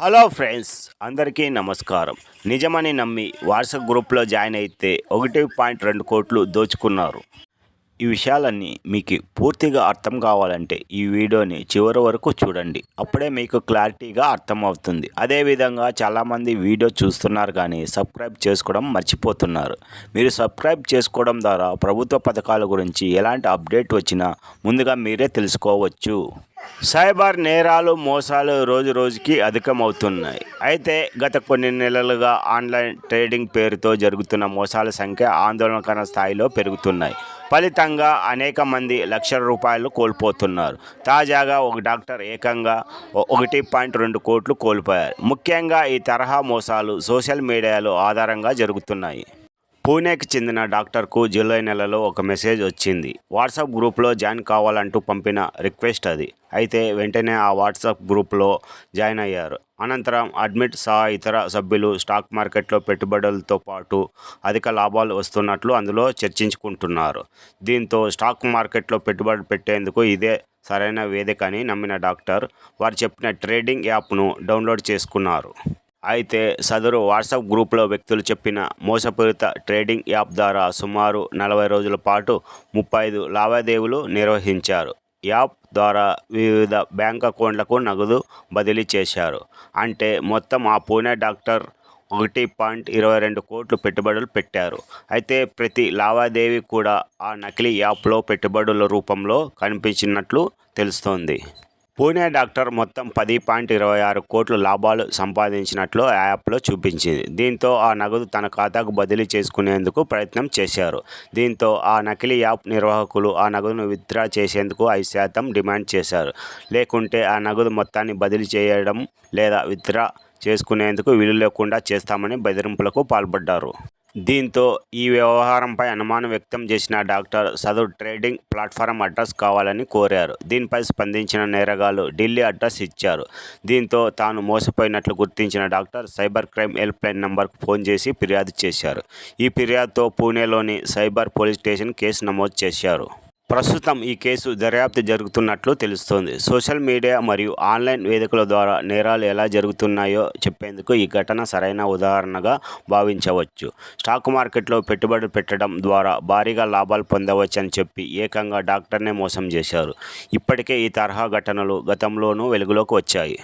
Hello friends అందరికీ నమస్కారం. నిజమని నమ్మి వాట్సాప్ గ్రూప్లో జాయిన్ అయితే ఒకటి పాయింట్ రెండు కోట్లు దోచుకున్నారు. ఈ విషయాలన్నీ మీకు పూర్తిగా అర్థం కావాలంటే ఈ వీడియోని చివరి వరకు చూడండి. అప్పుడే మీకు క్లారిటీగా అర్థం అవుతుంది అదేవిధంగా చాలామంది వీడియో చూస్తున్నారు కానీ సబ్స్క్రైబ్ చేసుకోవడం మర్చిపోతున్నారు. మీరు సబ్స్క్రైబ్ చేసుకోవడం ద్వారా ప్రభుత్వ పథకాల గురించి ఎలాంటి అప్డేట్ వచ్చినా ముందుగా మీరే తెలుసుకోవచ్చు. సైబర్ నేరాలు మోసాలు రోజు రోజుకి అధికమవుతున్నాయి. అయితే గత కొన్ని నెలలుగా ఆన్లైన్ ట్రేడింగ్ పేరుతో జరుగుతున్న మోసాల సంఖ్య ఆందోళనకర స్థాయిలో పెరుగుతున్నాయి. ఫలితంగా అనేక మంది లక్షల రూపాయలు కోల్పోతున్నారు. తాజాగా ఒక డాక్టర్ ఏకంగా ఒకటి పాయింట్ రెండు కోట్లు కోల్పోయారు. ముఖ్యంగా ఈ తరహా మోసాలు సోషల్ మీడియాలో ఆధారంగా జరుగుతున్నాయి. పూణేకి చెందిన డాక్టర్కు జూలై నెలలో ఒక మెసేజ్ వచ్చింది. వాట్సాప్ గ్రూప్లో జాయిన్ కావాలంటూ పంపిన రిక్వెస్ట్ అది. అయితే వెంటనే ఆ వాట్సాప్ గ్రూప్లో జాయిన్ అయ్యారు. అనంతరం అడ్మిట్ సహా ఇతర సభ్యులు స్టాక్ మార్కెట్లో పెట్టుబడులతో పాటు అధిక లాభాలు వస్తున్నట్లు అందులో చర్చించుకుంటున్నారు. దీంతో స్టాక్ మార్కెట్లో పెట్టుబడి పెట్టేందుకు ఇదే సరైన వేదిక అని నమ్మిన డాక్టర్ వారు చెప్పిన ట్రేడింగ్ యాప్ను డౌన్లోడ్ చేసుకున్నారు. అయితే సదరు వాట్సాప్ గ్రూప్లో వ్యక్తులు చెప్పిన మోసపూరిత ట్రేడింగ్ యాప్ ద్వారా సుమారు నలభై రోజుల పాటు ముప్పై ఐదు లావాదేవీలు నిర్వహించారు. యాప్ ద్వారా వివిధ బ్యాంక్ అకౌంట్లకు నగదు బదిలీ చేశారు. అంటే మొత్తం ఆ పూణే డాక్టర్ ఒకటి పాయింట్ ఇరవై రెండు కోట్లు పెట్టుబడులు పెట్టారు. అయితే ప్రతి లావాదేవీ కూడా ఆ నకిలీ యాప్లో పెట్టుబడుల రూపంలో కనిపించినట్లు తెలుస్తోంది. పూణే డాక్టర్ మొత్తం పది పాయింట్ ఇరవై ఆరు కోట్ల లాభాలు సంపాదించినట్లు ఆ యాప్లో చూపించింది. దీంతో ఆ నగదు తన ఖాతాకు బదిలీ చేసుకునేందుకు ప్రయత్నం చేశారు. దీంతో ఆ నకిలీ యాప్ నిర్వాహకులు ఆ నగదును విత్డ్రా చేసేందుకు ఐదు శాతం డిమాండ్ చేశారు. లేకుంటే ఆ నగదు మొత్తాన్ని బదిలీ చేయడం లేదా విత్డ్రా చేసుకునేందుకు వీలు లేకుండా చేస్తామని బెదిరింపులకు పాల్పడ్డారు. దీంతో ఈ వ్యవహారంపై అనుమానం వ్యక్తం చేసిన డాక్టర్ సదరు ట్రేడింగ్ ప్లాట్ఫారం అడ్రస్ కావాలని కోరారు. దీనిపై స్పందించిన నేరగాళ్ళు ఢిల్లీ అడ్రస్ ఇచ్చారు. దీంతో తాను మోసపోయినట్లు గుర్తించిన doctor cyber crime help line నంబర్కు ఫోన్ చేసి ఫిర్యాదు చేశారు. ఈ ఫిర్యాదుతో పూణేలోని సైబర్ పోలీస్ స్టేషన్ కేసు నమోదు చేశారు. ప్రస్తుతం ఈ కేసు దర్యాప్తు జరుగుతున్నట్లు తెలుస్తోంది. సోషల్ మీడియా మరియు ఆన్లైన్ వేదికల ద్వారా నేరాలు ఎలా జరుగుతున్నాయో చెప్పేందుకు ఈ ఘటన సరైన ఉదాహరణగా భావించవచ్చు. స్టాక్ మార్కెట్లో పెట్టుబడి పెట్టడం ద్వారా భారీగా లాభాలు పొందవచ్చని చెప్పి ఏకంగా డాక్టర్నే మోసం చేశారు. ఇప్పటికే ఈ తరహా ఘటనలు గతంలోనూ వెలుగులోకి వచ్చాయి.